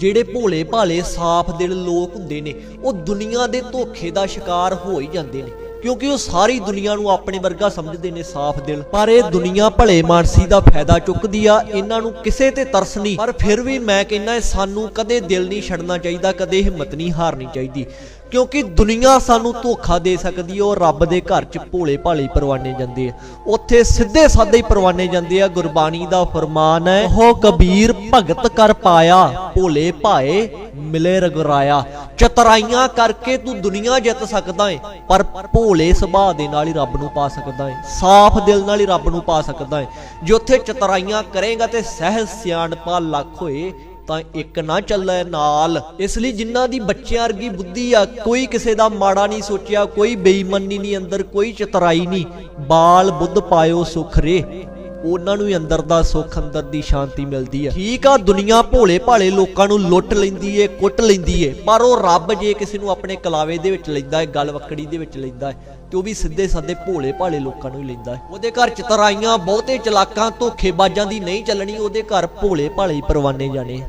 ਜਿਹੜੇ ਭੋਲੇ ਭਾਲੇ ਸਾਫ਼ ਦਿਲ ਲੋਕ ਹੁੰਦੇ ਨੇ, ਉਹ ਦੁਨੀਆ ਦੇ ਧੋਖੇ ਦਾ ਸ਼ਿਕਾਰ ਹੋ ਹੀ ਜਾਂਦੇ ਨੇ। ਕਿਉਂਕਿ ਉਹ ਸਾਰੀ ਦੁਨੀਆ ਨੂੰ ਆਪਣੇ ਵਰਗਾ ਸਮਝਦੇ ਨੇ ਸਾਫ਼ ਦਿਲ। ਪਰ ਇਹ ਦੁਨੀਆ ਭਲੇ ਮਾਨਸੀ ਦਾ ਫਾਇਦਾ ਚੁੱਕਦੀ ਆ, ਇਹਨਾਂ ਨੂੰ ਕਿਸੇ ਤੇ ਤਰਸ ਨਹੀਂ। ਪਰ ਫਿਰ ਵੀ ਮੈਂ ਕਹਿੰਦਾ ਸਾਨੂੰ ਕਦੇ ਦਿਲ ਨਹੀਂ ਛੱਡਣਾ ਚਾਹੀਦਾ, ਕਦੇ ਹਿੰਮਤ ਨਹੀਂ ਹਾਰਨੀ ਚਾਹੀਦੀ। ਕਿਉਂਕਿ ਦੁਨੀਆ ਸਾਨੂੰ ਧੋਖਾ ਦੇ ਸਕਦੀ ਹੈ ਉਹ ਰੱਬ ਦੇ ਘਰ 'ਚ ਭੋਲੇ ਭਾਲੇ ਪਰਵਾਨੇ ਜਾਂਦੇ ਆ। ਉੱਥੇ ਸਿੱਧੇ ਸਾਦੇ ਹੀ ਪਰਵਾਨੇ ਜਾਂਦੇ ਆ, ਗੁਰਬਾਣੀ ਦਾ ਫਰਮਾਨ ਹੈ, ਉਹ ਕਬੀਰ ਭਗਤ ਕਰ ਪਾਇਆ, ਭੋਲੇ ਭਾਏ ਮਿਲੇ ਰਗਰਾਇਆ। ਚਤਰਾਈਆਂ ਕਰਕੇ ਤੂੰ ਦੁਨੀਆ ਜਿੱਤ ਸਕਦਾ ਏ, ਪਰ ਭੋਲੇ ਸੁਭਾਅ ਦੇ ਨਾਲ ਹੀ ਰੱਬ ਨੂੰ ਪਾ ਸਕਦਾ ਏ, ਸਾਫ਼ ਦਿਲ ਨਾਲ ਹੀ ਰੱਬ ਨੂੰ ਪਾ ਸਕਦਾ ਏ। ਜੇ ਉੱਥੇ ਚਤਰਾਈਆਂ ਕਰੇਗਾ ਤੇ ਸਹਿਜ ਸਿਆਣਪਾ ਲੱਖ ਹੋਏ, ਤਾਂ ਇੱਕ ਨਾ ਚੱਲੇ ਨਾਲ। ਇਸ ਲਈ ਜਿਨ੍ਹਾਂ ਦੀ ਬੱਚਿਆਂ ਵਰਗੀ ਬੁੱਧੀ ਆ, ਕੋਈ ਕਿਸੇ ਦਾ ਮਾੜਾ ਨਹੀਂ ਸੋਚਿਆ, ਕੋਈ ਬੇਈਮਾਨੀ ਨਹੀਂ ਅੰਦਰ, ਕੋਈ ਚਤਰਾਈ ਨਹੀਂ। ਬਾਲ ਬੁੱਧ ਪਾਇਓ ਸੁਖ ਰੇ। ਉਹਨਾਂ ਨੂੰ ਹੀ ਅੰਦਰ ਦਾ ਸੁੱਖ, ਅੰਦਰ ਦੀ ਸ਼ਾਂਤੀ ਮਿਲਦੀ ਹੈ ਠੀਕ ਆ, ਦੁਨੀਆ ਭੋਲੇ ਭਾਲੇ ਲੋਕਾਂ ਨੂੰ ਲੁੱਟ ਲੈਂਦੀ ਏ, ਕੁੱਟ ਲੈਂਦੀ ਏ, ਪਰ ਉਹ ਰੱਬ ਜੇ ਕਿਸੇ ਨੂੰ ਆਪਣੇ ਕਲਾਵੇ ਦੇ ਵਿੱਚ ਲੈਂਦਾ ਏ, ਗਲ ਵਕੜੀ ਦੇ ਵਿੱਚ ਲੈਂਦਾ ਏ, ਤੇ ਉਹ ਵੀ ਸਿੱਧੇ ਸਾਦੇ ਭੋਲੇ ਭਾਲੇ ਲੋਕਾਂ ਨੂੰ ਹੀ ਲੈਂਦਾ ਏ। ਉਹਦੇ ਘਰ ਚ ਤਰਾਈਆਂ ਬਹੁਤੇ ਚਲਾਕਾਂ, ਧੋਖੇਬਾਜ਼ਾਂ ਦੀ ਨਹੀਂ ਚੱਲਣੀ, ਉਹਦੇ ਘਰ ਭੋਲੇ ਭਾਲੇ ਹੀ ਪਰਵਾਨੇ ਜਾਣੇ